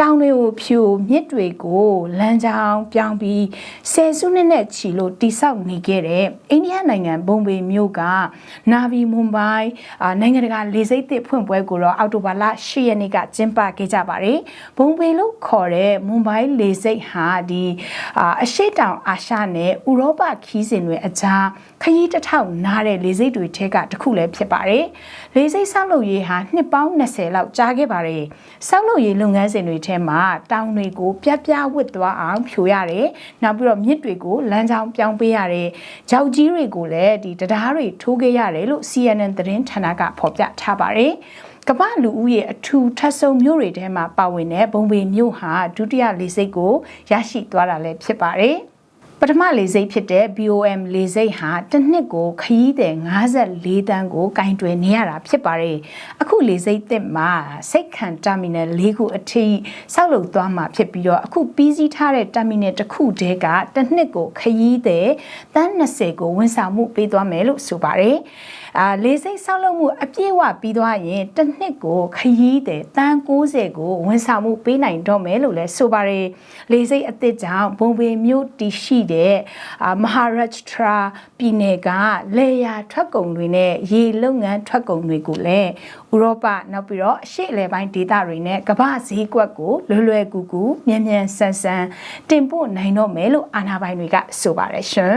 တောင်တွေကိုဖြိုမြစ်တွေကိုလမ်းကြောင်းပြောင်းပြီးဆယ်စုနှစ်နဲ့ချီလို့တိဆောက်နေခဲ့တဲ့အိန္ဒိယနိုင်ငံဘုံဘေမြို့ကနာဗီမွန်ဘိုင်းအာနိုင်ငံတကာလေဆိပ်သစ်ဖွင့်ပွဲကိုတော့အောက်တိုဘာလ10ရက်နေ့ကကျင်းပခဲ့ကြပါတယ်။ဘုံဘေလို့ခေါ်တဲ့မွန်ဘိုင်းလေဆိပ်ဟာဒီအာအရှိတောင်အာရှနဲ့ဥရောပခီးစဉ်တွေအကြားခရီးတစ်ထောင်နားတဲ့လေဆိပ်တွေထဲကတစ်ခုလည်းဖြစ်ပါတယ်။လေဆိပ်ဆောက်လုပ်ရေးဟာနှစ်ပေါင်း20လောက်ကြာခဲ့ပါတယ်။ဆောက်လုပ်ရေးလုပ်ငန်းစဉ်တွေထဲမှာတောင်တွေကိုပြပြဝစ်သွားအောင်ဖြိုရတယ်။နောက်ပြီးတော့မြစ်တွေကိုလမ်းကြောင်းပြောင်းပေးရတယ်။ကြောက်ကြီးတွေကိုလည်းဒီတရားတွေထိုးခဲ့ရတယ်လို့ CNN သတင်းဌာနကဖော်ပြထားပါတယ်။ကမ္ဘာလူဦးရေအထူးထပ်ဆုံမြို့တွေထဲမှာပါဝင်တဲ့ဘုံဘေမြို့ဟာဒုတိယလေဆိပ်ကိုရရှိသွားတာလည်းဖြစ်ပါတယ်။ ပထမလေဆိပ်ဖြစ်တဲ့ BOM လေဆိပ်ဟာတစ်နှစ်ကိုခရီးသည်54တန်းကိုကင်တွယ်နေရတာဖြစ်ပါတယ်။အခုလေဆိပ်သစ်မှာစိတ်ခံ terminal ၄ခုအထိစောက်လုပ်သွားမှာဖြစ်ပြီးတော့အခုပြီးစီးထားတဲ့ terminal တစ်ခုတည်းကတစ်နှစ်ကိုခရီးသည်တန်း20ကိုဝန်ဆောင်မှုပေးသွားမယ်လို့ဆိုပါတယ်။အာလေဆိပ်ဆောက်လုပ်မှုအပြည့်ဝပြီးသွားရင်တစ်နှစ်ကိုခရီးသည်တန်း90ကိုဝန်ဆောင်မှုပေးနိုင်တော့မယ်လို့လည်းဆိုပါတယ်။လေဆိပ်အသစ်ကြောင့်ဘုံဘေမြို့တည်ရှိတဲ့အာမဟာရတ်ထရာပြည်နယ်ကလေယာထွက်ကုန်တွေနဲ့ရေလုပ်ငန်းထွက်ကုန်တွေကိုလည်းဥရောပနောက်ပြီးတော့အရှေ့အလယ်ပိုင်းဒေသတွေနဲ့ကမ္ဘာဈေးကွက်ကိုလွယ်လွယ်ကူကူမြန်မြန်ဆန်ဆန်တင်ပို့နိုင်တော့မယ်လို့အာဏာပိုင်တွေကဆိုပါတယ်ရှင်